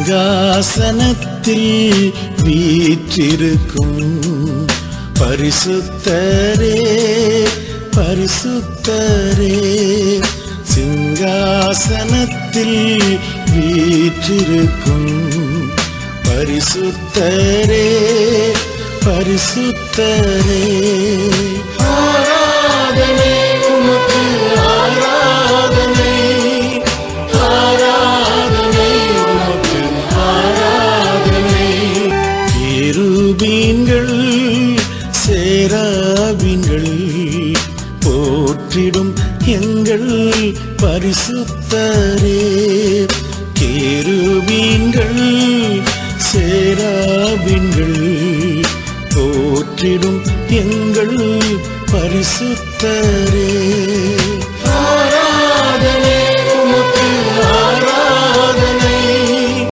சிங்காசனத்தில் வீற்றிருக்கும் பரிசுத்தரே பரிசுத்தரே. சிங்காசனத்தில் வீற்றிருக்கும் பரிசுத்தரே பரிசுத்தரே. நீங்கள் சேராவிங்கள் போற்றிடும் எங்கள் பரிசுத்தரே. கேருபீன்கள் சேராவிங்கள் போற்றிடும் எங்கள் பரிசுத்தரே.